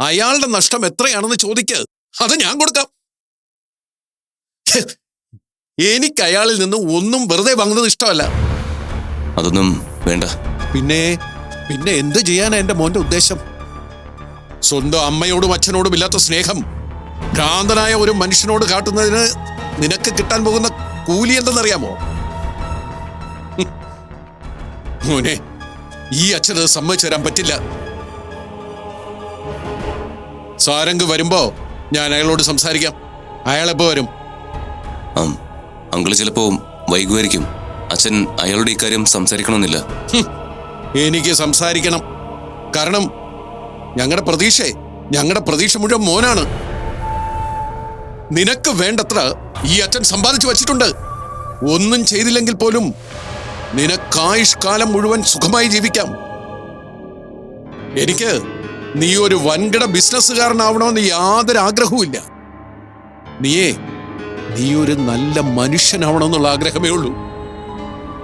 അയാളുടെ നഷ്ടം എത്രയാണെന്ന് ചോദിക്ക്. അത് ഞാൻ കൊടുക്കാം. എനിക്ക് അയാളിൽ നിന്ന് ഒന്നും വെറുതെ വാങ്ങുന്നത് ഇഷ്ടമല്ല. അതൊന്നും വേണ്ട. പിന്നെ പിന്നെ എന്ത് ചെയ്യാനാ എന്റെ മോന്റെ ഉദ്ദേശം? സ്വന്തം അമ്മയോടും അച്ഛനോടും ഇല്ലാത്ത സ്നേഹം ഭ്രാന്തനായ ഒരു മനുഷ്യനോട് കാട്ടുന്നതിന് നിനക്ക് കിട്ടാൻ പോകുന്ന കൂലി എന്തെന്നറിയാമോ. മോനെ ഈ അച്ഛന് സമ്മതിച്ചു തരാൻ പറ്റില്ല. സാരംഗ് വരുമ്പോ ഞാൻ അയാളോട് സംസാരിക്കാം. അയാളെപ്പോ വരും? ആം അങ്കിൾ ചിലപ്പോ വൈകുമായിരിക്കും. അച്ഛൻ അയാളുടെ ഇക്കാര്യം സംസാരിക്കണമെന്നില്ല. എനിക്ക് സംസാരിക്കണം. കാരണം ഞങ്ങളുടെ പ്രതീക്ഷ ഞങ്ങളുടെ പ്രതീക്ഷ മുഴുവൻ മോനാണ്. നിനക്ക് വേണ്ടത്ര ഈ അച്ഛൻ സമ്പാദിച്ചു വച്ചിട്ടുണ്ട്. ഒന്നും ചെയ്തില്ലെങ്കിൽ പോലും നിനക്കായുഷ്കാലം മുഴുവൻ സുഖമായി ജീവിക്കാം. എനിക്ക് നീ ഒരു വൻകിട ബിസിനസ്സുകാരനാവണമെന്ന് യാതൊരു ആഗ്രഹവുമില്ല നീയേ നീ ഒരു നല്ല മനുഷ്യനാവണമെന്നുള്ള ആഗ്രഹമേ ഉള്ളൂ.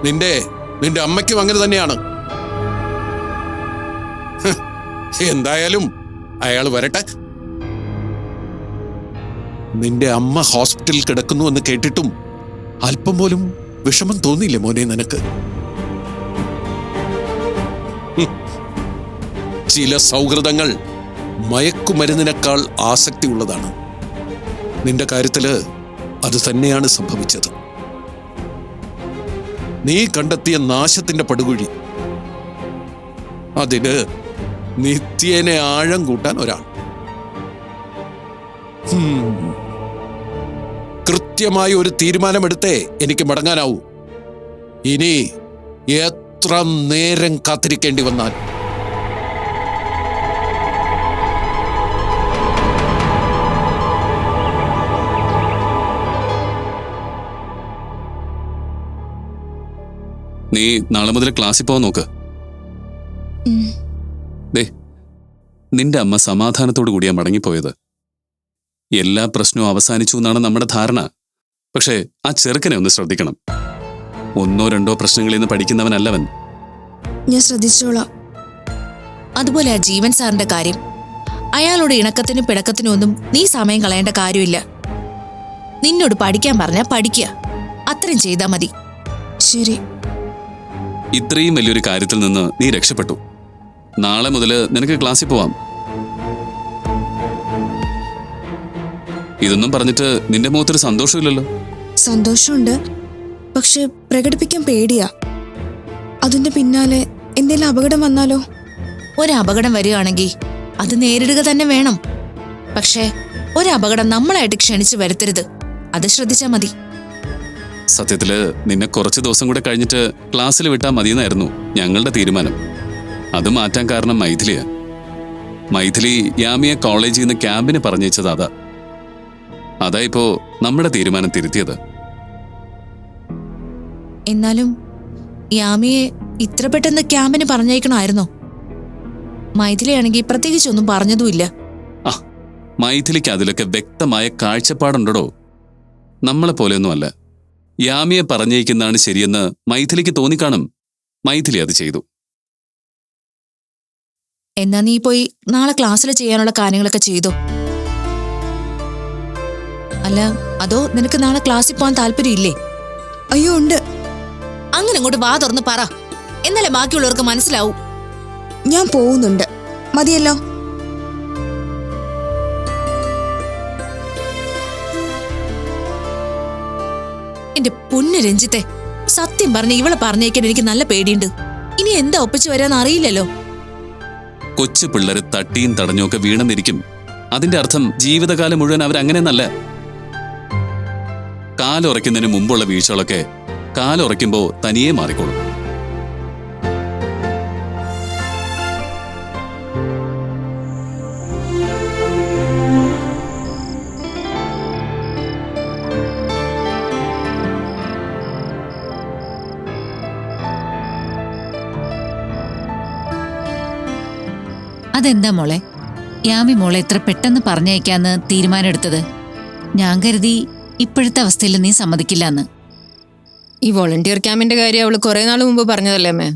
നിന്റെ നിന്റെ അമ്മയ്ക്കും അങ്ങനെ തന്നെയാണ്. എന്തായാലും അയാൾ വരട്ടെ. നിന്റെ അമ്മ ഹോസ്പിറ്റലിൽ കിടക്കുന്നു എന്ന് കേട്ടിട്ടും അല്പം പോലും വിഷമം തോന്നിയില്ലേ മോനെ നിനക്ക്. ചില സൗഹൃദങ്ങൾ മയക്കുമരുന്നിനേക്കാൾ ആസക്തിയുള്ളതാണ്. നിന്റെ കാര്യത്തിൽ അത് തന്നെയാണ് സംഭവിച്ചത്. നീ കണ്ടെത്തിയ നാശത്തിന്റെ പടുകുഴി. അതിന് നിത്യേനെ ആഴം കൂട്ടാൻ ഒരാൾ. കൃത്യമായ കൃത്യമായി ഒരു തീരുമാനമെടുത്തേ എനിക്ക് മടങ്ങാനാവൂ. ഇനി എത്ര നേരം കാത്തിരിക്കേണ്ടി വന്നാൽ? നീ നാളെ മുതൽ ക്ലാസ്സിൽ പോകാൻ നോക്ക്. ദേ നിന്റെ അമ്മ സമാധാനത്തോടു കൂടിയാ മടങ്ങിപ്പോയത്. എല്ലാ പ്രശ്നവും അവസാനിച്ചു എന്നാണ് നമ്മുടെ ധാരണ. പക്ഷേ ആ ചെറുക്കനെ ഒന്ന് ശ്രദ്ധിക്കണം. ഒന്നോ രണ്ടോ പ്രശ്നങ്ങളിൽ നിന്ന് പഠിക്കുന്നവനല്ലവൻ. ഞാൻ ശ്രദ്ധിച്ചോളാം. അതുപോലെ ആ ജീവൻ സാറിന്റെ കാര്യം. അയാളോട് ഇണക്കത്തിനും പിണക്കത്തിനും ഒന്നും നീ സമയം കളയേണ്ട കാര്യമില്ല. നിന്നോട് പഠിക്കാൻ പറഞ്ഞാൽ പഠിക്കുക അത്രയും ചെയ്താൽ മതി. ശരി. ഇത്രയും വലിയൊരു കാര്യത്തിൽ നിന്ന് നീ രക്ഷപ്പെട്ടു. നാളെ മുതൽ നിനക്ക് ക്ലാസ്സിൽ പോവാം. ഇതൊന്നും പറഞ്ഞിട്ട് നിന്റെ മുഖത്തൊരു സന്തോഷമില്ലല്ലോ? സന്തോഷമുണ്ട്. പക്ഷെ പ്രകടിപ്പിക്കാൻ പേടിയാ. അതിന്റെ പിന്നാലെ എന്തെങ്കിലും അപകടം വന്നാലോ? ഒരു അപകടം വരികയാണെങ്കിൽ അത് നേരിടുക തന്നെ വേണം. പക്ഷേ ഒരു അപകടം നമ്മളായിട്ട് ക്ഷണിച്ച് വരുത്തരുത്. അത് ശ്രദ്ധിച്ചാൽ മതി. സത്യത്തിൽ നിന്നെ കുറച്ച് ദിവസം കൂടെ കഴിഞ്ഞിട്ട് ക്ലാസ്സിൽ വിട്ടാൽ മതിയെന്നായിരുന്നു ഞങ്ങളുടെ തീരുമാനം. അത് മാറ്റാൻ കാരണം മൈഥിലിയാ. മൈഥിലി യാമിയെ കോളേജിൽ നിന്ന് ക്യാമ്പിന് പറഞ്ഞയച്ചത് അതാ. അതാ ഇപ്പോ നമ്മുടെ തീരുമാനം തിരുത്തിയത്. എന്നാലും യാമിയെ ഇത്ര പെട്ടെന്ന് ക്യാമ്പിന് പറഞ്ഞയക്കണമായിരുന്നോ? മൈഥിലിയാണെങ്കിൽ പ്രത്യേകിച്ച് ഒന്നും പറഞ്ഞതുമില്ല മൈഥിലിക്ക് അതിലൊക്കെ വ്യക്തമായ കാഴ്ചപ്പാടുണ്ടോ നമ്മളെ പോലെയൊന്നുമല്ല യാമിയെ പറഞ്ഞയക്കുന്നതാണ് ശരിയെന്ന് മൈഥിലിക്ക് തോന്നിക്കാണും. മൈഥിലി അത് ചെയ്തു. എന്നാ നീ പോയി നാളെ ക്ലാസ്സിൽ ചെയ്യാനുള്ള കാര്യങ്ങളൊക്കെ ചെയ്തോ? അല്ല അതോ നിനക്ക് നാളെ ക്ലാസ്സിൽ പോകാൻ താല്പര്യമില്ലേ? അയ്യോ ഉണ്ട്. അങ്ങനെ ഇങ്ങോട്ട് വാ തുറന്ന് പറ. എന്നാലേ ബാക്കിയുള്ളവർക്ക് മനസ്സിലാവൂ. ഞാൻ പോകുന്നുണ്ട് മതിയല്ലോ. എന്റെ പൊന്നു രഞ്ജിത്തെ സത്യം പറഞ്ഞ ഇവളെ പറഞ്ഞേക്കാൻ എനിക്ക് നല്ല പേടിയുണ്ട്. ഇനി എന്താ ഒപ്പിച്ചു വരാന്ന് അറിയില്ലല്ലോ. കൊച്ചു പിള്ളേര് തട്ടിയും തടഞ്ഞൊക്കെ വീണെന്നിരിക്കും. അതിന്റെ അർത്ഥം ജീവിതകാലം മുഴുവൻ അവരങ്ങനെയെന്നല്ല കാലുറയ്ക്കുന്നതിന് മുമ്പുള്ള വീഴ്ചകളൊക്കെ കാലുറയ്ക്കുമ്പോ തനിയെ മാറിക്കോളും. അതെന്താ മോളെ? യാമി മോളെ എത്ര പെട്ടെന്ന് പറഞ്ഞയക്കാന്ന് തീരുമാനമെടുത്തത്? ഞാൻ കരുതി ഇപ്പോഴത്തെ അവസ്ഥയിൽ നീ സമ്മതിക്കില്ലാന്ന്. ഈ വോളണ്ടിയർ ക്യാമ്പിന്റെ കാര്യം അവൾ കുറെ നാൾ മുമ്പ് പറഞ്ഞതല്ലേ അമ്മേ?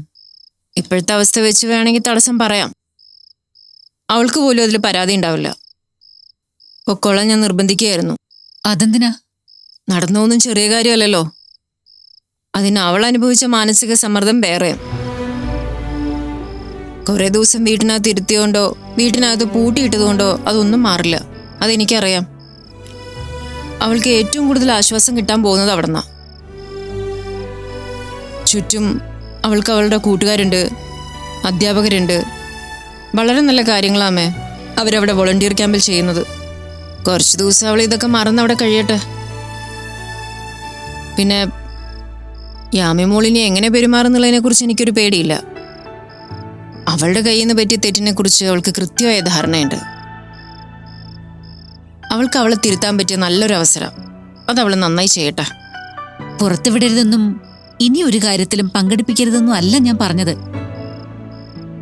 ഇപ്പോഴത്തെ അവസ്ഥ വെച്ച് വേണമെങ്കിൽ തടസ്സം പറയാം. അവൾക്ക് പോലും അതിൽ പരാതി ഉണ്ടാവില്ല. പൊക്കോളാൻ ഞാൻ നിർബന്ധിക്കുകയായിരുന്നു. അതെന്തിനാ? നടന്നൊന്നും ചെറിയ കാര്യമല്ലല്ലോ. അതിന് അവൾ അനുഭവിച്ച മാനസിക സമ്മർദ്ദം വേറെ കുറെ ദിവസം വീട്ടിനകത്ത് ഇരുത്തിയോണ്ടോ വീട്ടിനകത്ത് പൂട്ടിയിട്ടതുകൊണ്ടോ അതൊന്നും മാറില്ല. അതെനിക്കറിയാം. അവൾക്ക് ഏറ്റവും കൂടുതൽ ആശ്വാസം കിട്ടാൻ പോകുന്നത് അവിടുന്ന. ചുറ്റും അവൾക്ക് അവളുടെ കൂട്ടുകാരുണ്ട് അധ്യാപകരുണ്ട്. വളരെ നല്ല കാര്യങ്ങളാമേ അവരവിടെ വോളണ്ടിയർ ക്യാമ്പിൽ ചെയ്യുന്നത്. കുറച്ച് ദിവസം അവൾ ഇതൊക്കെ മറന്ന് അവിടെ കഴിയട്ടെ. പിന്നെ യാമി മോളിനെ എങ്ങനെ പെരുമാറുന്നുള്ളതിനെ കുറിച്ച് എനിക്കൊരു പേടിയില്ല. അവളുടെ കയ്യിൽ നിന്ന് പറ്റിയ തെറ്റിനെ കുറിച്ച് അവൾക്ക് കൃത്യമായ ധാരണയുണ്ട്. അവൾക്ക് അവളെ തിരുത്താൻ പറ്റിയ നല്ലൊരു അവസരം. അത് അവൾ നന്നായി ചെയ്യട്ടെ. പുറത്തുവിടരുതെന്നും ഇനി ഒരു കാര്യത്തിലും പങ്കെടുപ്പിക്കരുതെന്നും അല്ല ഞാൻ പറഞ്ഞത്.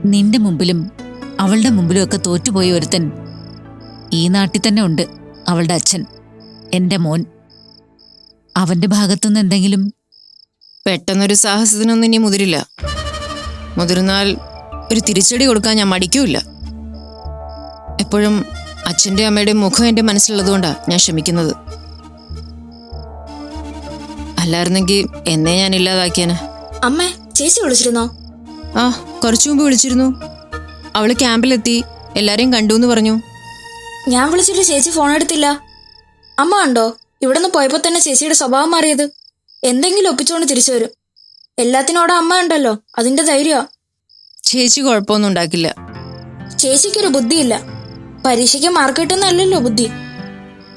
നിന്റെ മുമ്പിലും അവളുടെ മുമ്പിലും ഒക്കെ തോറ്റുപോയ ഒരുത്തൻ ഈ നാട്ടിൽ തന്നെ ഉണ്ട് അവളുടെ അച്ഛൻ എന്റെ മോൻ. അവന്റെ ഭാഗത്തുനിന്ന് എന്തെങ്കിലും പെട്ടെന്നൊരു സാഹസത്തിനൊന്നും ഇനി മുതിരില്ല. മുതിർന്നാൽ ഒരു തിരിച്ചടി കൊടുക്കാൻ ഞാൻ മടിക്കൂല എപ്പോഴും അച്ഛന്റെ അമ്മയുടെയും മുഖം എന്റെ മനസ്സിലുള്ളതുകൊണ്ടാണ് ഞാൻ ക്ഷമിക്കുന്നത്. അല്ലായിരുന്നെങ്കിൽ എന്നെ ഞാൻ ഇല്ലാതാക്കിയനെ. അമ്മ ചേച്ചി വിളിച്ചിരുന്നോ? ആ കുറച്ചു മുമ്പ് വിളിച്ചിരുന്നു. അവൾ ക്യാമ്പിലെത്തി എല്ലാരെയും കണ്ടു എന്ന് പറഞ്ഞു. ഞാൻ വിളിച്ചിട്ട് ചേച്ചി ഫോൺ എടുത്തില്ല. അമ്മ കണ്ടോ? നിന്ന് പോയപ്പോ തന്നെ ചേച്ചിയുടെ സ്വഭാവം മാറിയത്. എന്തെങ്കിലും ഒപ്പിച്ചുകൊണ്ട് തിരിച്ചു വരും. എല്ലാത്തിനോടും അമ്മ ഉണ്ടല്ലോ. അതിന്റെ ധൈര്യ ചേച്ചി കുഴപ്പമൊന്നും ഉണ്ടാക്കില്ല. ചേച്ചിക്കൊരു ബുദ്ധിയില്ല. പരീക്ഷയ്ക്ക് മാർക്ക് കിട്ടുന്നല്ലോ ബുദ്ധി.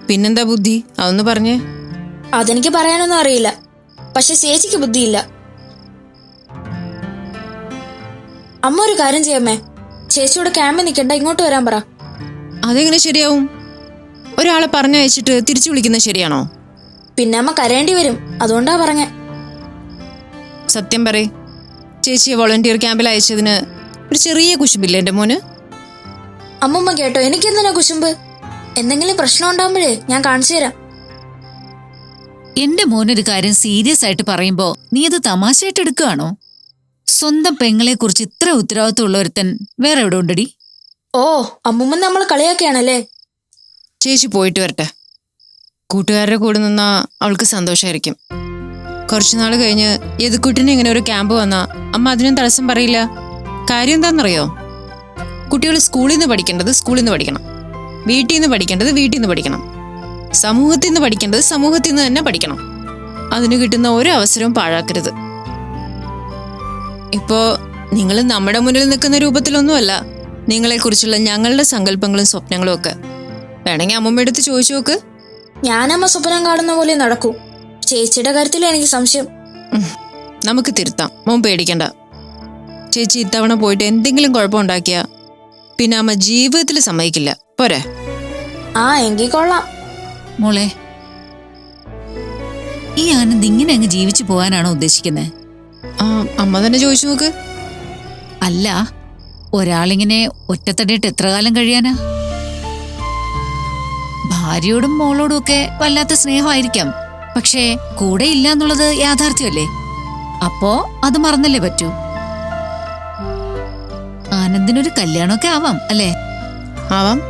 പിന്നെന്താ ബുദ്ധി? അതൊന്ന് പറഞ്ഞേ. അതെനിക്ക് പറയാനൊന്നും അറിയില്ല. പക്ഷെ ചേച്ചിക്ക് ബുദ്ധിയില്ല. അമ്മ ഒരു കാര്യം ചെയ്യമ്മേ. ചേച്ചിയോട് ക്യാമ്പിൽ നിൽക്കണ്ട ഇങ്ങോട്ട് വരാൻ പറ. അതെങ്ങനെ ശരിയാവും? ഒരാളെ പറഞ്ഞയച്ചിട്ട് തിരിച്ചു വിളിക്കുന്നത് ശരിയാണോ? പിന്നെ അമ്മ കരയേണ്ടി വരും. അതുകൊണ്ടാ പറഞ്ഞേ. സത്യം പറയ്. ചേച്ചിയെ വോളണ്ടിയർ ക്യാമ്പിൽ അയച്ചതിന് ഒരു ചെറിയ കുശുമ്പില്ലേ എന്റെ മോന്? അമ്മമ്മ കേട്ടോ എനിക്കെന്തിനാ കുശുമ്പ്? എന്തെങ്കിലും പ്രശ്നം ഉണ്ടാകുമ്പോഴേ ഞാൻ കാണിച്ചു തരാം. എന്റെ മോനൊരു കാര്യം സീരിയസ് ആയിട്ട് പറയുമ്പോ നീ അത് തമാശയായിട്ട് എടുക്കുകയാണോ? സ്വന്തം പെങ്ങളെ കുറിച്ച് ഇത്ര ഉത്തരവാദിത്വമുള്ള ഒരുത്തൻ വേറെ എവിടെ ഉണ്ടടി? ഓ അമ്മമ്മ നമ്മൾ കളിയാക്കിയാണല്ലേ? ചേച്ചി പോയിട്ട് വരട്ടെ. കൂട്ടുകാരുടെ കൂടെ നിന്നാ അവൾക്ക് സന്തോഷമായിരിക്കും കുറച്ചു നാൾ കഴിഞ്ഞ് യദുക്കുട്ടിന് ഇങ്ങനെ ഒരു ക്യാമ്പ് വന്നാ അമ്മ അതിനും തടസ്സം പറയില്ല. കാര്യം എന്താണെന്നറിയോ കുട്ടികൾ സ്കൂളിൽ നിന്ന് പഠിക്കേണ്ടത് സ്കൂളിൽ നിന്ന് പഠിക്കണം. വീട്ടിൽ നിന്ന് പഠിക്കേണ്ടത് വീട്ടിൽ നിന്ന് പഠിക്കണം. സമൂഹത്തിൽ നിന്ന് പഠിക്കേണ്ടത് സമൂഹത്തിൽ നിന്ന് തന്നെ പഠിക്കണം. അതിന് കിട്ടുന്ന ഒരു അവസരവും പാഴാക്കരുത്. ഇപ്പോ നിങ്ങൾ നമ്മുടെ മുന്നിൽ നിൽക്കുന്ന രൂപത്തിലൊന്നുമല്ല നിങ്ങളെക്കുറിച്ചുള്ള ഞങ്ങളുടെ സങ്കല്പങ്ങളും സ്വപ്നങ്ങളും ഒക്കെ. വേണമെങ്കിൽ അമ്മമ്മ എടുത്ത് ചോദിച്ചു നോക്ക്. ഞാനമ്മ സ്വപ്നം കാണുന്ന പോലെ നടക്കൂ. ചേച്ചിയുടെ കാര്യത്തിൽ എനിക്ക് സംശയം. നമുക്ക് തിരുത്താം. മോൻ പേടിക്കണ്ട. ചേച്ചി ഇത്തവണ പോയിട്ട് എന്തെങ്കിലും കുഴപ്പമുണ്ടാക്കിയ പിന്നെ അമ്മ ജീവിതത്തിൽ സമ്മതിക്കില്ല. പോരെ. ആ എങ്കിൽ കൊള്ളാം. മോളെ ഈ ആനന്ദ് ഇങ്ങനെ അങ്ങ് ജീവിച്ചു പോകാനാണോ ഉദ്ദേശിക്കുന്നത് ആ അമ്മ തന്നെ ചോദിച്ചു നോക്ക്. അല്ല ഒരാളിങ്ങനെ ഒറ്റത്തടിയിട്ട് എത്ര കാലം കഴിയാനാ? ഭാര്യയോടും മോളോടും ഒക്കെ വല്ലാത്ത സ്നേഹമായിരിക്കാം. പക്ഷേ കൂടെ ഇല്ല എന്നുള്ളത് യാഥാർത്ഥ്യമല്ലേ? അപ്പോ അത് മറന്നല്ലേ പറ്റൂ? ആനന്ദിനൊരു കല്യാണമൊക്കെ ആവാം അല്ലേ? ആവാം.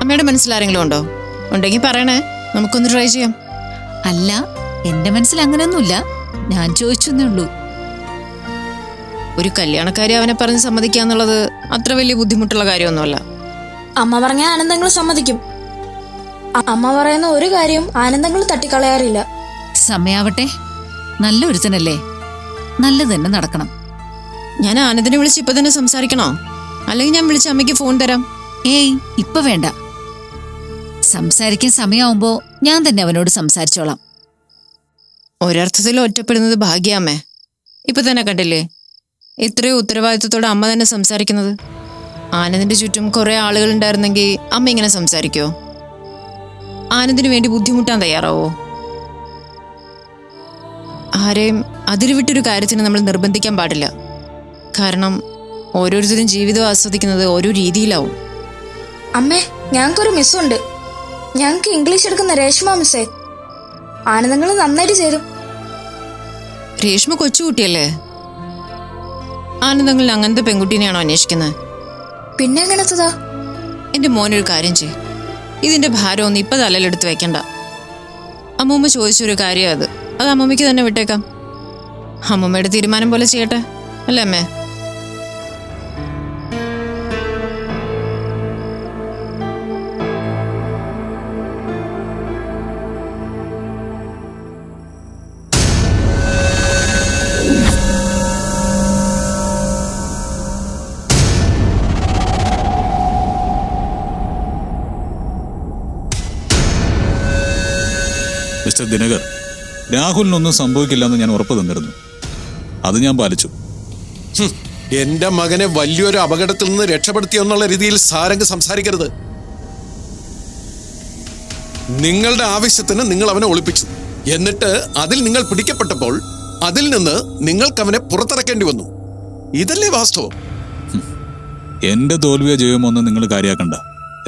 അമ്മയുടെ മനസ്സിൽ ആരെങ്കിലും ഉണ്ടോ? ഉണ്ടെങ്കിൽ പറയണേ. നമുക്കൊന്ന് ട്രൈ ചെയ്യാം. അല്ല എന്റെ മനസ്സിൽ അങ്ങനെയൊന്നുമില്ല. ഞാൻ ചോദിച്ചെന്നേ ഉള്ളൂ. ഒരു കല്യാണക്കാരി അവനെ പറഞ്ഞ് സമ്മതിക്കാന്നുള്ളത് അത്ര വലിയ ബുദ്ധിമുട്ടുള്ള കാര്യമൊന്നുമല്ല. അമ്മ പറഞ്ഞ ആനന്ദങ്ങൾ സമ്മതിക്കും. അമ്മ പറയുന്ന ഒരു കാര്യം ആനന്ദങ്ങൾ തട്ടിക്കളയാറില്ല. സമയാവട്ടെ. നല്ല ഒരുത്തനല്ലേ. നല്ല തന്നെ നടക്കണം. ഞാൻ ആനന്ദിനെ വിളിച്ച് ഇപ്പൊ തന്നെ സംസാരിക്കണോ? അല്ലെങ്കിൽ ഞാൻ വിളിച്ച് അമ്മയ്ക്ക് ഫോൺ തരാം. ഏയ് ഇപ്പൊ വേണ്ട. സംസാരിക്കാൻ സമയമാവുമ്പോ ഞാൻ തന്നെ അവനോട് സംസാരിച്ചോളാം. ഒരർത്ഥത്തിൽ ഒറ്റപ്പെടുന്നത് ഭാഗ്യാമ്മേ. ഇപ്പൊ തന്നെ കണ്ടില്ലേ? ഇത്രയും ഉത്തരവാദിത്വത്തോടെ അമ്മ തന്നെ സംസാരിക്കുന്നത്. ആനന്ദിന്റെ ചുറ്റും കുറെ ആളുകൾ ഉണ്ടായിരുന്നെങ്കിൽ അമ്മ ഇങ്ങനെ സംസാരിക്കോ ആനന്ദിന് വേണ്ടി ബുദ്ധിമുട്ടാൻ തയ്യാറാവോ? ആരെയും അതിരുവിട്ടൊരു കാര്യത്തിന് നമ്മൾ നിർബന്ധിക്കാൻ പാടില്ല. കാരണം ഓരോരുത്തരും ജീവിതം ആസ്വദിക്കുന്നത് ഓരോ രീതിയിലാവും. അമ്മേ ഞങ്ങൾക്കൊരു മിസ്സുണ്ട്. ഞങ്ങൾക്ക് ഇംഗ്ലീഷ് എടുക്കുന്ന രേഷ്മ മിസ്സേ. ആനന്ദങ്ങൾ നന്നായിട്ട് ചേരും. രേഷ്മ കൊച്ചുകുട്ടിയല്ലേ ആനന്ദങ്ങളിൽ അങ്ങനത്തെ പെൺകുട്ടീനെയാണോ അന്വേഷിക്കുന്നത് പിന്നെ എങ്ങനത്തതാ? എന്റെ മോനൊരു കാര്യം ചെയ് ഇതിന്റെ ഭാരം ഒന്നും ഇപ്പൊ തലയിലെടുത്ത് വെക്കണ്ട. അമ്മൂമ്മ ചോദിച്ചൊരു കാര്യം അത്. അത് അമ്മൂമ്മയ്ക്ക് തന്നെ വിട്ടേക്കാം. അമ്മൂമ്മയുടെ തീരുമാനം പോലെ ചെയ്യട്ടെ. അല്ലേ അമ്മേ? മിസ്റ്റർ ദിനകർ രാഹുലിനൊന്നും സംഭവിക്കില്ലെന്ന് ഞാൻ ഉറപ്പ് തന്നിരുന്നു. അത് ഞാൻ പാലിച്ചു. എന്റെ മകനെ വലിയൊരു അപകടത്തിൽ നിന്ന് രക്ഷപ്പെടുത്തിയെന്നുള്ള രീതിയിൽ സാരംഗ് സംസാരിക്കരുത്. നിങ്ങളുടെ ആവശ്യത്തിന് നിങ്ങൾ അവനെ ഒളിപ്പിച്ചു. എന്നിട്ട് അതിൽ നിങ്ങൾ പിടിക്കപ്പെട്ടപ്പോൾ അതിൽ നിന്ന് നിങ്ങൾക്ക് അവനെ പുറത്തിറക്കേണ്ടി വന്നു. ഇതല്ലേ വാസ്തവം? എന്റെ തോൽവിയോ ജയമൊന്നും നിങ്ങൾ കാര്യാക്കണ്ട.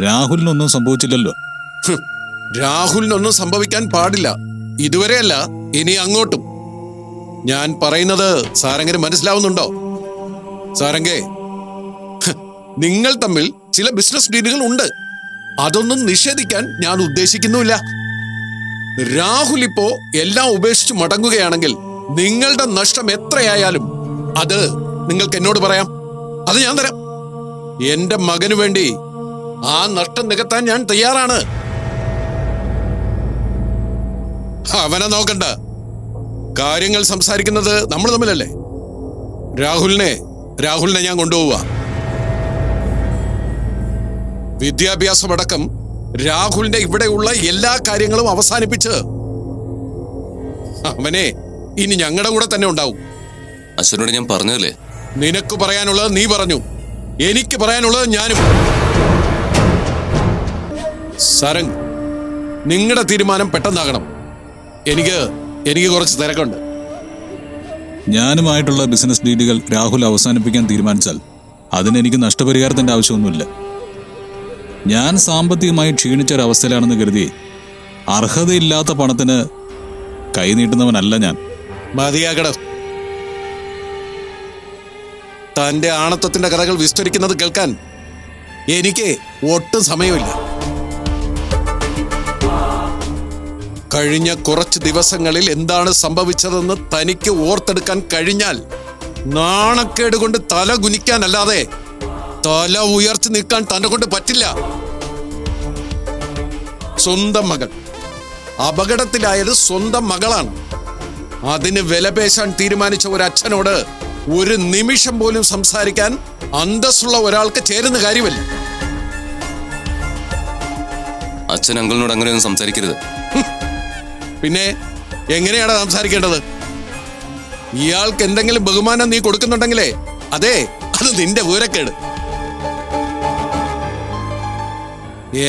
രാഹുലിനൊന്നും സംഭവിച്ചില്ലല്ലോ. രാഹുലിനൊന്നും സംഭവിക്കാൻ പാടില്ല. ഇതുവരെയല്ല ഇനി അങ്ങോട്ടും. ഞാൻ പറയുന്നത് സാരംഗന് മനസ്സിലാവുന്നുണ്ടോ? സാരംഗേ നിങ്ങൾ തമ്മിൽ ചില ബിസിനസ് ഡീലുകൾ ഉണ്ട്. അതൊന്നും നിഷേധിക്കാൻ ഞാൻ ഉദ്ദേശിക്കുന്നുമില്ല. രാഹുൽ ഇപ്പോ എല്ലാം ഉപേക്ഷിച്ച് മടങ്ങുകയാണെങ്കിൽ നിങ്ങളുടെ നഷ്ടം എത്രയായാലും അത് നിങ്ങൾക്ക് എന്നോട് പറയാം. അത് ഞാൻ തരാം. എന്റെ മകനു വേണ്ടി ആ നഷ്ടം നികത്താൻ ഞാൻ തയ്യാറാണ്. അവനെ നോക്കണ്ട. കാര്യങ്ങൾ സംസാരിക്കുന്നത് നമ്മൾ തമ്മിലല്ലേ? രാഹുലിനെ രാഹുലിനെ ഞാൻ കൊണ്ടുപോവുക. വിദ്യാഭ്യാസമടക്കം രാഹുലിന്റെ ഇവിടെയുള്ള എല്ലാ കാര്യങ്ങളും അവസാനിപ്പിച്ച് അവനെ ഇനി ഞങ്ങളുടെ കൂടെ തന്നെ ഉണ്ടാവും. അശ്വനോട് ഞാൻ പറഞ്ഞതല്ലേ? നിനക്ക് പറയാനുള്ളത് നീ പറഞ്ഞു. എനിക്ക് പറയാനുള്ളത് ഞാനും. സരങ് നിങ്ങളുടെ തീരുമാനം പെട്ടെന്നാകണം. എനിക്ക് എനിക്ക് കുറച്ച് തിരക്കുണ്ട്. ഞാനുമായിട്ടുള്ള ബിസിനസ് ഡീലുകൾ രാഹുൽ അവസാനിപ്പിക്കാൻ തീരുമാനിച്ചാൽ അതിന് എനിക്ക് നഷ്ടപരിഹാരത്തിന്റെ ആവശ്യമൊന്നുമില്ല. ഞാൻ സാമ്പത്തികമായി ക്ഷീണിച്ച ഒരവസ്ഥയിലാണെന്ന് കരുതി അർഹതയില്ലാത്ത പണത്തിന് കൈനീട്ടുന്നവനല്ല ഞാൻ. മതിയാകട. തന്റെ ആണത്വത്തിന്റെ കഥകൾ വിസ്തരിക്കുന്നത് കേൾക്കാൻ എനിക്ക് ഒട്ടും സമയമില്ല. കഴിഞ്ഞ കുറച്ച് ദിവസങ്ങളിൽ എന്താണ് സംഭവിച്ചതെന്ന് തനിക്ക് ഓർത്തെടുക്കാൻ കഴിഞ്ഞാൽ നാണക്കേട് കൊണ്ട് തല കുനിക്കാനല്ലാതെ തല ഉയർത്തി നിൽക്കാൻ തന്നെ കൊണ്ട് പറ്റില്ല. സ്വന്തം മകൾ. അപകടത്തിലായത് സ്വന്തം മകളാണ്. അതിന് വിലപേശാൻ തീരുമാനിച്ച ഒരു അച്ഛനോട് ഒരു നിമിഷം പോലും സംസാരിക്കാൻ അന്തസ്സുള്ള ഒരാൾക്ക് ചേരുന്ന കാര്യമല്ല? അച്ഛൻ അങ്കിളിനോട് അങ്ങനെയൊന്നും സംസാരിക്കരുത്. പിന്നെ എങ്ങനെയാണ് സംസാരിക്കേണ്ടത്? ഇയാൾക്ക് എന്തെങ്കിലും ബഹുമാനം നീ കൊടുക്കുന്നുണ്ടെങ്കിലേ അതെ അത് നിന്റെ വിവരക്കേട്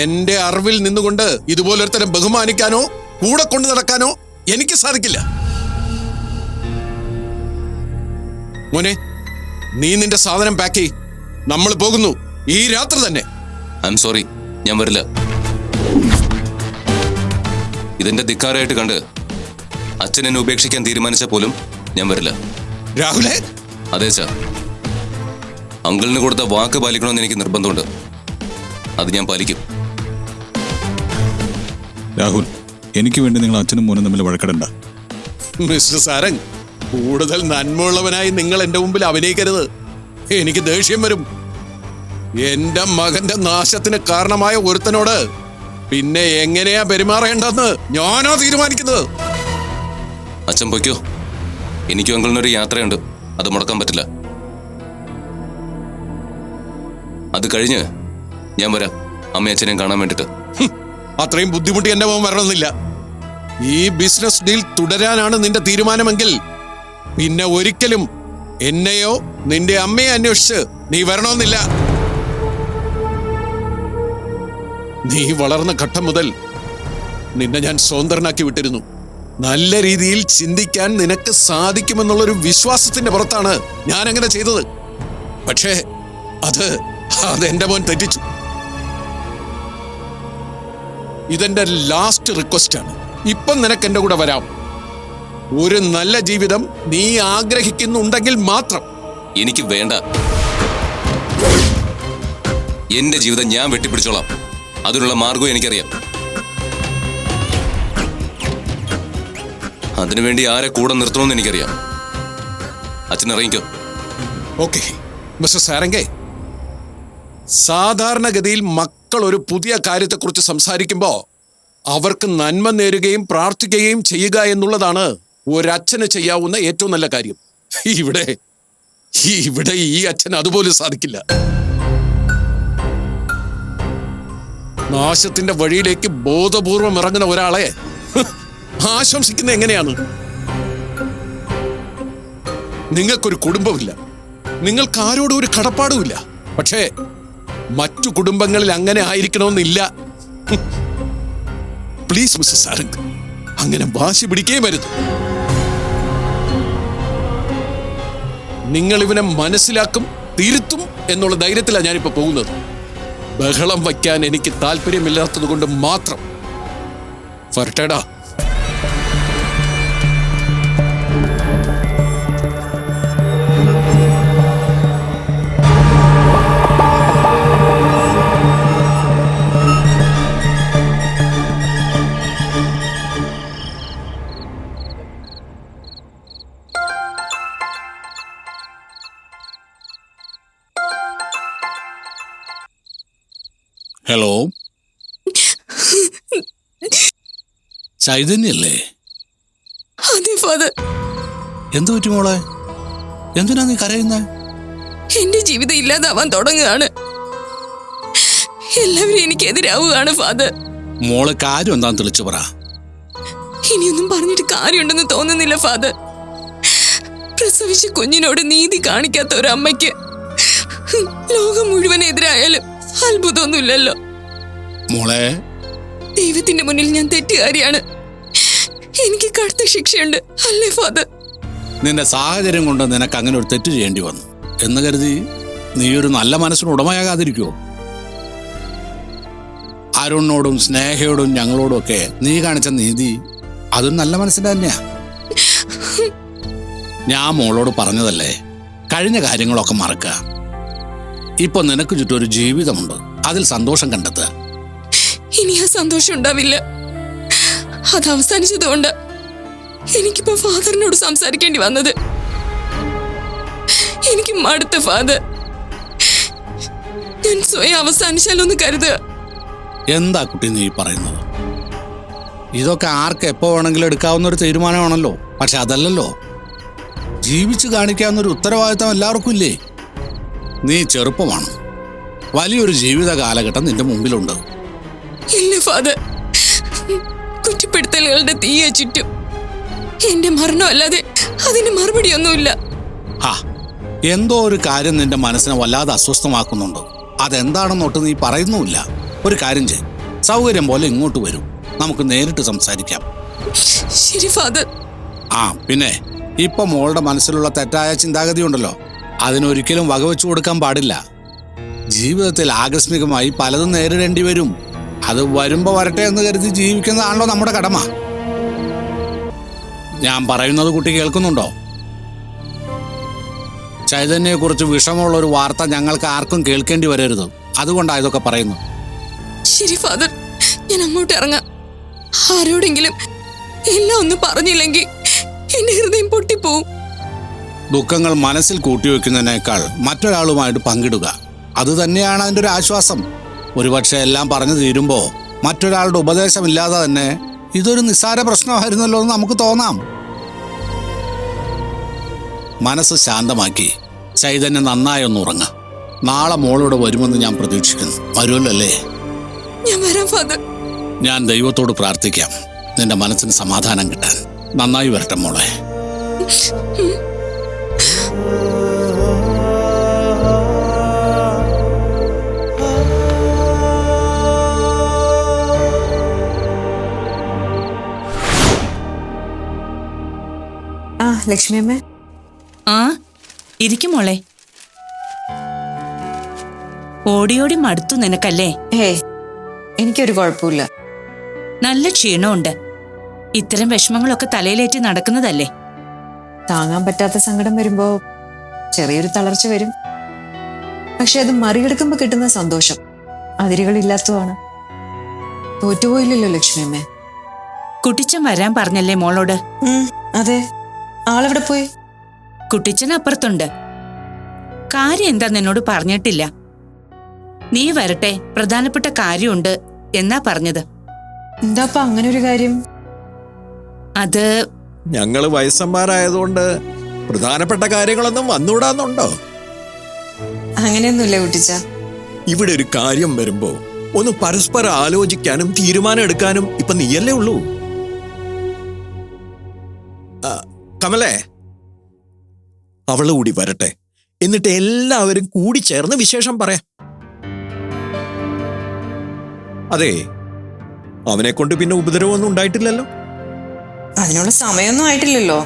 എന്റെ അറിവിൽ നിന്നുകൊണ്ട് ഇതുപോലൊരുത്തരം ബഹുമാനിക്കാനോ കൂടെ കൊണ്ടു നടക്കാനോ എനിക്ക് സാധിക്കില്ല. മോനെ നീ നിന്റെ സാധനം പാക്ക് ചെയ് നമ്മൾ പോകുന്നു. ഈ രാത്രി തന്നെ. ഐ എം സോറി ഞാൻ വരില്ല. ഇതെന്റെ ധിക്കാരായിട്ട് കണ്ട് അച്ഛൻ എന്നെ ഉപേക്ഷിക്കാൻ തീരുമാനിച്ച പോലും ഞാൻ വരില്ല. രാഹുലേ! അതെ സാർ അങ്കിളിന് കൊടുത്ത വാക്ക് പാലിക്കണമെന്ന് എനിക്ക് നിർബന്ധമുണ്ട്. അത് ഞാൻ പാലിക്കും. രാഹുൽ എനിക്ക് വേണ്ടി നിങ്ങൾ അച്ഛനും മോനും തമ്മിൽ വഴക്കടണ്ട. മിസ്റ്റർ സാരംഗ് കൂടുതൽ നന്മയുള്ളവനായി നിങ്ങൾ എന്റെ മുമ്പിൽ അഭിനയിക്കരുത്. എനിക്ക് ദേഷ്യം വരും. എന്റെ മകന്റെ നാശത്തിന് കാരണമായ ഒരുത്തനോട് പിന്നെ എങ്ങനെയാ പെരുമാറേണ്ടെന്ന് ഞാനോ തീരുമാനിക്കുന്നത്. അച്ഛൻ പൊയ്ക്കോ. എനിക്കും അങ്കിളിനൊരു യാത്രയുണ്ട്. അത് മുടക്കാൻ പറ്റില്ല. അത് കഴിഞ്ഞ് ഞാൻ വരാം. അമ്മയച്ഛനെയും കാണാൻ വേണ്ടിട്ട്. അത്രയും ബുദ്ധിമുട്ടി എന്റെ മോൻ വരണമെന്നില്ല. ഈ ബിസിനസ് ഡീൽ തുടരാനാണ് നിന്റെ തീരുമാനമെങ്കിൽ പിന്നെ ഒരിക്കലും എന്നെയോ നിന്റെ അമ്മയെ അന്വേഷിച്ച് നീ വരണമെന്നില്ല. നീ വളർന്ന ഘട്ടം മുതൽ നിന്നെ ഞാൻ സ്വതന്ത്രനാക്കി വിട്ടിരുന്നു. നല്ല രീതിയിൽ ചിന്തിക്കാൻ നിനക്ക് സാധിക്കുമെന്നുള്ളൊരു വിശ്വാസത്തിന്റെ പുറത്താണ് ഞാൻ അങ്ങനെ ചെയ്തത്. പക്ഷേ അത് അത് മോൻ തെറ്റിച്ചു. ഇതെന്റെ ലാസ്റ്റ് റിക്വസ്റ്റ് ആണ്. ഇപ്പം നിനക്ക് എന്റെ കൂടെ വരാം. ഒരു നല്ല ജീവിതം നീ ആഗ്രഹിക്കുന്നുണ്ടെങ്കിൽ മാത്രം. എനിക്ക് വേണ്ട. എന്റെ ജീവിതം ഞാൻ വെട്ടിപ്പിടിച്ചോളാം. അതിനുള്ള മാർഗവും എനിക്കറിയാം. അതിനുവേണ്ടി ആരെ കൂടെ നിർത്തണമെന്ന് എനിക്കറിയാം. അച്ഛൻ ഇറങ്ങിക്കോ ഓക്കെ. മിസ്റ്റർ സാരംഗെ സാധാരണഗതിയിൽ മക്കൾ ഒരു പുതിയ കാര്യത്തെക്കുറിച്ച് സംസാരിക്കുമ്പോൾ അവർക്ക് നന്മ നേരുകയും പ്രാർത്ഥിക്കുകയും ചെയ്യുക എന്നുള്ളതാണ് ഒരച്ഛന് ചെയ്യാവുന്ന ഏറ്റവും നല്ല കാര്യം. ഇവിടെ ഇവിടെ ഈ അച്ഛൻ അതുപോലും സാധിക്കില്ല. നാശത്തിന്റെ വഴിയിലേക്ക് ബോധപൂർവം ഇറങ്ങുന്ന ഒരാളെ ആശംസിക്കുന്ന എങ്ങനെയാണ്? നിങ്ങൾക്കൊരു കുടുംബമില്ല നിങ്ങൾക്ക് ആരോടും ഒരു കടപ്പാടുമില്ല. പക്ഷേ മറ്റു കുടുംബങ്ങളിൽ അങ്ങനെ ആയിരിക്കണമെന്നില്ല. പ്ലീസ് മിസ്റ്റർ സാരംഗ് അങ്ങനെ വാശി പിടിക്കുകയും വരുത് നിങ്ങൾ ഇവനെ മനസ്സിലാക്കും തിരുത്തും എന്നുള്ള ധൈര്യത്തിലാണ് ഞാനിപ്പോ പോകുന്നത്. ബഹളം വയ്ക്കാൻ എനിക്ക് താല്പര്യമില്ലാത്തത് കൊണ്ട് മാത്രം. ഫർട്ടേടാ ഹലോ ചൈതന്യല്ലേ? അതെ ഫാദർ എന്തു പറ്റി മോളെ? എന്തിനാ നീ കരയുന്നേ? എന്റെ ജീവിതം ഇല്ലാതാവാൻ തുടങ്ങുകയാണ്. എല്ലാവരും എനിക്ക് എതിരാവുകയാണ് ഫാദർ മോളെ കാര്യം എന്താന്ന് തെളിച്ചു പറ. ഇനിയൊന്നും പറഞ്ഞിട്ട് കാര്യമുണ്ടെന്ന് തോന്നുന്നില്ല ഫാദർ പ്രസവിച്ച കുഞ്ഞിനോട് നീതി കാണിക്കാത്ത ഒരു അമ്മയ്ക്ക് ലോകം മുഴുവൻ എതിരായാലും അത്ഭുതമൊന്നുമില്ലല്ലോ. മോളെ. ദൈവത്തിന്റെ മുന്നിൽ ഞാൻ തെറ്റുകാരിയാണ്. എനിക്ക് കടുത്ത ശിക്ഷയുണ്ട്. അല്ലേ ഫാദർ? നിന്റെ സാഹചര്യം കൊണ്ട് നിനക്ക് അങ്ങനെ ഒരു തെറ്റ് ചെയ്യേണ്ടി വന്നു. എന്ന് കരുതി നീ ഒരു നല്ല മനസ്സിന് ഉടമയാകാതിരിക്കുമോ അരുണിനോടും സ്നേഹയോടും ഞങ്ങളോടും ഒക്കെ നീ കാണിച്ച നീതി അതും നല്ല മനസ്സിന്റെ തന്നെയാ. ഞാൻ മോളോട് പറഞ്ഞതല്ലേ? കഴിഞ്ഞ കാര്യങ്ങളൊക്കെ മറക്കുക. ഇപ്പൊ നിനക്ക് ചുറ്റും ഒരു ജീവിതമുണ്ട്. അതിൽ സന്തോഷം കണ്ടെത്തുക. ഇനി ആ സന്തോഷം ഉണ്ടാവില്ല. അത് അവസാനിച്ചതുകൊണ്ട് എനിക്കിപ്പോ ഫാദറിനോട് സംസാരിക്കേണ്ടി വന്നത്. എനിക്ക് മടുത്ത ഫാദർ. ഞാൻ സ്വയം അവസാനിച്ചാലൊന്ന് കരുതുക. എന്താ കുട്ടി നീ പറയുന്നത്? ഇതൊക്കെ ആർക്ക് എപ്പോ വേണമെങ്കിലും എടുക്കാവുന്ന ഒരു തീരുമാനമാണല്ലോ. പക്ഷെ അതല്ലല്ലോ. ജീവിച്ചു കാണിക്കാവുന്ന ഒരു ഉത്തരവാദിത്തം എല്ലാവർക്കും ഇല്ലേ? നീ ചെറുപ്പമാണ്. വലിയൊരു ജീവിത കാലഘട്ടം നിന്റെ മുമ്പിലുണ്ട്. ഇല്ല ഫാദർ കുറ്റപ്പെടുത്തലുകളുടെ തീയെ ചുറ്റും. എന്റെ മരണമല്ലാതെ അതിന് മറുപടിയൊന്നുമില്ല. എന്തോ ഒരു കാര്യം നിന്റെ മനസ്സിനെ വല്ലാതെ അസ്വസ്ഥമാക്കുന്നുണ്ടോ? അതെന്താണെന്നൊട്ട് നീ പറയുന്നുമില്ല. ഒരു കാര്യം ചെയ് സൗകര്യം പോലെ ഇങ്ങോട്ട് വരും. നമുക്ക് നേരിട്ട് സംസാരിക്കാം. ശരി ഫാദർ. ആ പിന്നെ ഇപ്പൊ മോളുടെ മനസ്സിലുള്ള തെറ്റായ ചിന്താഗതി ഉണ്ടല്ലോ അതിനൊരിക്കലും വകവെച്ചു കൊടുക്കാൻ പാടില്ല. ജീവിതത്തിൽ ആകസ്മികമായി പലതും നേരിടേണ്ടി വരും. അത് വരുമ്പോ വരട്ടെ എന്ന് കരുതി ജീവിക്കുന്നതാണല്ലോ നമ്മുടെ കടമ. ഞാൻ പറയുന്നത് കുട്ടി കേൾക്കുന്നുണ്ടോ? ചൈതന്യയെക്കുറിച്ച് വിഷമമുള്ള ഒരു വാർത്ത ഞങ്ങൾക്ക് ആർക്കും കേൾക്കേണ്ടി വരരുത്. അതുകൊണ്ടാണ് ഇതൊക്കെ പറയുന്നു ശരി ഫാദർ. ഞാൻ അങ്ങോട്ട് ഇറങ്ങാം. ആരോടെങ്കിലും എല്ലാം ഒന്ന് പറഞ്ഞില്ലെങ്കിൽ എന്റെ ഹൃദയം പൊട്ടിപ്പോവും. ദുഃഖങ്ങൾ മനസ്സിൽ കൂട്ടിവെക്കുന്നതിനേക്കാൾ മറ്റൊരാളുമായിട്ട് പങ്കിടുക. അത് തന്നെയാണ് അതിന്റെ ഒരു ആശ്വാസം. ഒരുപക്ഷെ എല്ലാം പറഞ്ഞു തീരുമ്പോ മറ്റൊരാളുടെ ഉപദേശമില്ലാതെ തന്നെ ഇതൊരു നിസ്സാര പ്രശ്നമായിരുന്നല്ലോ എന്ന് നമുക്ക് തോന്നാം. മനസ്സ് ശാന്തമാക്കി. ചൈതന്യം നന്നായി ഒന്ന് ഉറങ്ങ. നാളെ മോളോട് വരുമെന്ന് ഞാൻ പ്രതീക്ഷിക്കുന്നു. വരുമല്ലോ ഞാൻ വരാം ഫാദർ. ഞാൻ ദൈവത്തോട് പ്രാർത്ഥിക്കാം. നിന്റെ മനസ്സിന് സമാധാനം കിട്ടാൻ. നന്നായി വരട്ടെ മോളെ. ലക്ഷ്മിയമ്മേ ആ ഇരിക്കും മോളെ. ഓടി ഓടി മടുത്തു നിനക്കല്ലേ? എനിക്കൊരു കുഴപ്പമില്ല. നല്ല ക്ഷീണമുണ്ട്. ഇത്തരം വിഷമങ്ങളൊക്കെ തലയിലേറ്റി നടക്കുന്നതല്ലേ? താങ്ങാൻ പറ്റാത്ത സങ്കടം വരുമ്പോ ചെറിയൊരു തളർച്ച വരും. പക്ഷെ അത് മറികടക്കുമ്പോൾ കിട്ടുന്ന സന്തോഷം. അതിരുകളില്ലാത്തതാണ് തോറ്റുപോയില്ലല്ലോ ലക്ഷ്മിയമ്മേ കുട്ടിച്ചൻ വരാൻ പറഞ്ഞല്ലേ മോളോട്? അതെ. ആളെവിടെ പോയി? കുട്ടിച്ചൻ അപ്പുറത്തുണ്ട് കാര്യം എന്താ നിന്നോട് പറഞ്ഞിട്ടില്ല? നീ വരട്ടെ പ്രധാനപ്പെട്ട കാര്യമുണ്ട് എന്നാ പറഞ്ഞത്. എന്താപ്പ അങ്ങനെ ഒരു കാര്യം? അത് ഞങ്ങൾ വയസ്സന്മാരായതുകൊണ്ട് പ്രധാനപ്പെട്ട കാര്യങ്ങളൊന്നും വന്നുകൂടാന്നുണ്ടോ? അങ്ങനെയൊന്നുമില്ല കുട്ടിച്ച? ഇവിടെ ഒരു കാര്യം വരുമ്പോ ഒന്ന് പരസ്പരം ആലോചിക്കാനും തീരുമാനം എടുക്കാനും ഇപ്പൊ നീയല്ലേ ഉള്ളൂ. കമലേ അവൾ കൂടി വരട്ടെ. എന്നിട്ട് എല്ലാവരും കൂടി ചേർന്ന് വിശേഷം പറയാം. അതെ അവനെ കൊണ്ട് പിന്നെ ഉപദ്രവമൊന്നും ഉണ്ടായിട്ടില്ലല്ലോ. അതിനുള്ള സമയമൊന്നും ആയിട്ടില്ലല്ലോ.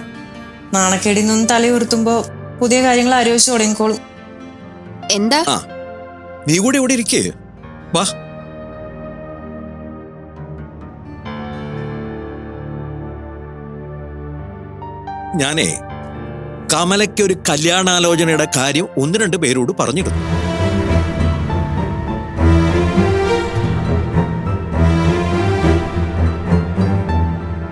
നാണക്കേടിൽ നിന്ന് തലയുയർത്തുമ്പോ പുതിയ കാര്യങ്ങൾ ആലോചിച്ച് തുടങ്ങിക്കോളും. എന്താ? നീ കൂടെ ഇവിടെ ഇരിക്കേ. വാ. ഞാനേ കമലയ്ക്ക് ഒരു കല്യാണാലോചനയുടെ കാര്യം ഒന്ന് രണ്ട് പേരോട് പറഞ്ഞിരുന്നു.